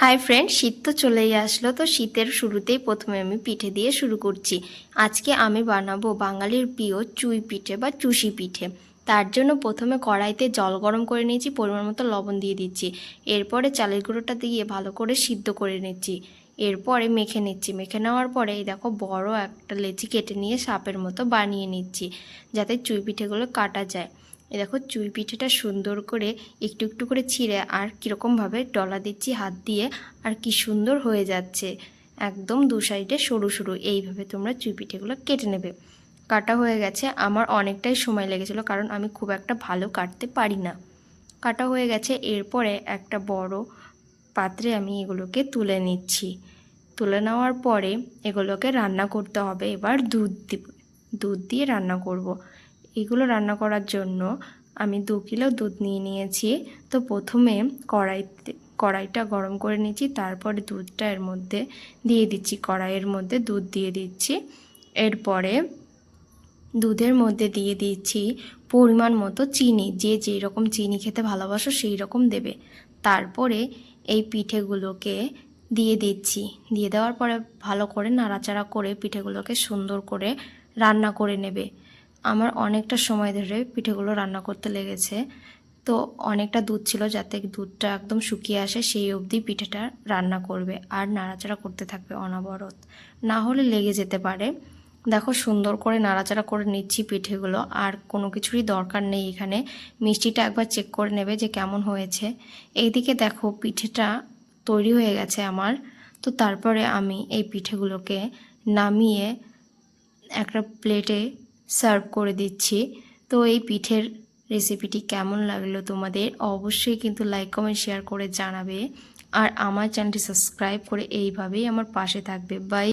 Hi friend শীত তো চলেই আসলো, তো শীতের শুরুতেই প্রথমে আমি পিঠে দিয়ে শুরু করছি। আজকে আমি বানাবো বাঙালির প্রিয় চুই পিঠে বা চুষি পিঠে। তার জন্য প্রথমে কড়াইতে জল গরম করে নিয়েছি, পরিমাণ মতো লবণ দিয়ে দিচ্ছি। এরপরে চালের গুঁড়োটা দিয়ে ভালো করে সিদ্ধ করে নিচ্ছি। এরপরে মেখে নিচ্ছি। মেখে নেওয়ার পরে এই দেখো বড় একটা লেচি কেটে নিয়ে সাপের মতো বানিয়ে নিচ্ছি, যাতে চুই পিঠেগুলো কাটা যায়। এই দেখো চুই পিঠেটা সুন্দর করে একটু একটু করে ছিঁড়ে আর কীরকমভাবে ডলা দিচ্ছি হাত দিয়ে আর কি সুন্দর হয়ে যাচ্ছে। একদম দু সাইডে সরু সরু, এইভাবে তোমরা চুই পিঠেগুলো কেটে নেবে। কাটা হয়ে গেছে, আমার অনেকটাই সময় লেগেছিলো কারণ আমি খুব একটা ভালো কাটতে পারি না। কাটা হয়ে গেছে, এরপরে একটা বড় পাত্রে আমি এগুলোকে তুলে নিচ্ছি। তুলে নেওয়ার পরে এগুলোকে রান্না করতে হবে। এবার দুধ দিব, দুধ দিয়ে রান্না করব। এগুলো রান্না করার জন্য আমি দু কিলো দুধ নিয়ে নিয়েছি। তো প্রথমে কড়াইতে কড়াইটা গরম করে নিচ্ছি তারপরে দুধটা এর মধ্যে দিয়ে দিচ্ছি, কড়াইয়ের মধ্যে দুধ দিয়ে দিচ্ছি। এরপরে দুধের মধ্যে দিয়ে দিচ্ছি পরিমাণ মতো চিনি, যে যেই রকম চিনি খেতে ভালোবাসো সেই রকম দেবে। তারপরে এই পিঠেগুলোকে দিয়ে দিচ্ছি। দিয়ে দেওয়ার পরে ভালো করে নাড়াচাড়া করে পিঠেগুলোকে সুন্দর করে রান্না করে নেবে। আমার অনেকটা সময় ধরে পিঠেগুলো রান্না করতে লেগেছে। তো অনেকটা দুধ ছিল যাতে দুধটা একদম শুকিয়ে আসে, সেই অবধি পিঠেটা রান্না করবে আর নাড়াচাড়া করতে থাকবে অনবরত। না হলে লেগে যেতে পারে। দেখো সুন্দর করে নাড়াচাড়া করে নিচ্ছি পিঠেগুলো, আর কোনো কিছুরই দরকার নেই এখানে। মিষ্টিটা একবার চেক করে নেবে যে কেমন হয়েছে। এইদিকে দেখো পিঠেটা তৈরি হয়ে গেছে আমার। তো তারপরে আমি এই পিঠেগুলোকে নামিয়ে একটা প্লেটে সার্ভ করে দিচ্ছি। তো এই পিঠের রেসিপিটি কেমন লাগল তোমাদের অবশ্যই কিন্তু লাইক কমেন্ট শেয়ার করে জানাবে। আর আমার চ্যানেলটি সাবস্ক্রাইব করে এইভাবেই আমার পাশে থাকবে। বাই